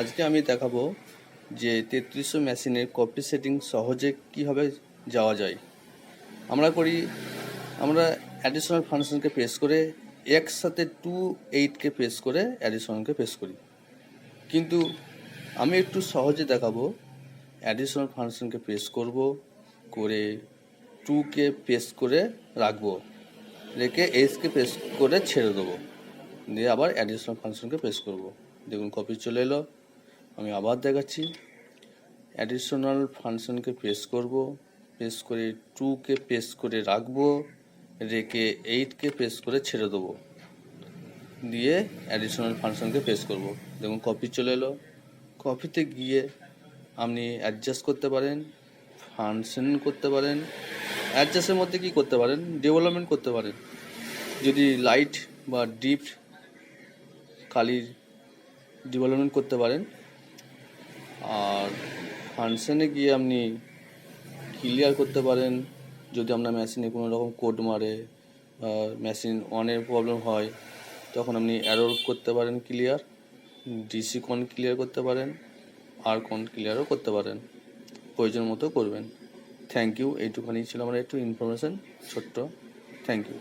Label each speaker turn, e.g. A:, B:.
A: আজকে আমি দেখাবো যে তেত্রিশশো মেশিনের কপি সেটিং সহজে কীভাবে যাওয়া যায়। আমরা করি, আমরা অ্যাডিশনাল ফাংশনকে প্রেস করে একসাথে টু এইটকে প্রেস করে অ্যাডিশনালকে প্রেস করি। কিন্তু আমি একটু সহজে দেখাবো অ্যাডিশনাল ফাংশনকে প্রেস করব, করে টুকে প্রেস করে রাখব, রেখে এইচকে প্রেস করে ছেড়ে দেবো, দিয়ে আবার অ্যাডিশনাল ফাংশনকে প্রেস করব। দেখুন কপি চলে এলো। আমি আবার দেখাচ্ছি। অ্যাডিশনাল ফাংশনকে প্রেস করব। প্রেস করে টুকে প্রেস করে রাখব। রেখে এইটকে প্রেস করে ছেড়ে দেবো। দিয়ে অ্যাডিশনাল ফাংশনকে প্রেস করব। দেখুন কপি চলে এলো। কপিতে গিয়ে আপনি অ্যাডজাস্ট করতে পারেন ফাংশন করতে পারেন অ্যাডজাস্টের মধ্যে কি করতে পারেন? ডেভেলপমেন্ট করতে পারেন। যদি লাইট বা ডিপ কালির ডেভেলপমেন্ট করতে পারেন। আর ফাংশনে গিয়ে আপনি ক্লিয়ার করতে পারেন, যদি আপনার মেশিনে কোনো রকম কোড মারে বা মেশিন অনের প্রবলেম হয়, তখন আপনি অ্যারোর করতে পারেন ক্লিয়ার ডিসি কোন ক্লিয়ার করতে পারেন আর কন ক্লিয়ারও করতে পারেন। প্রয়োজন মতো করবেন। থ্যাংক ইউ এইটুখানি ছিল আমার একটু ইনফরমেশান ছোট্ট। Thank you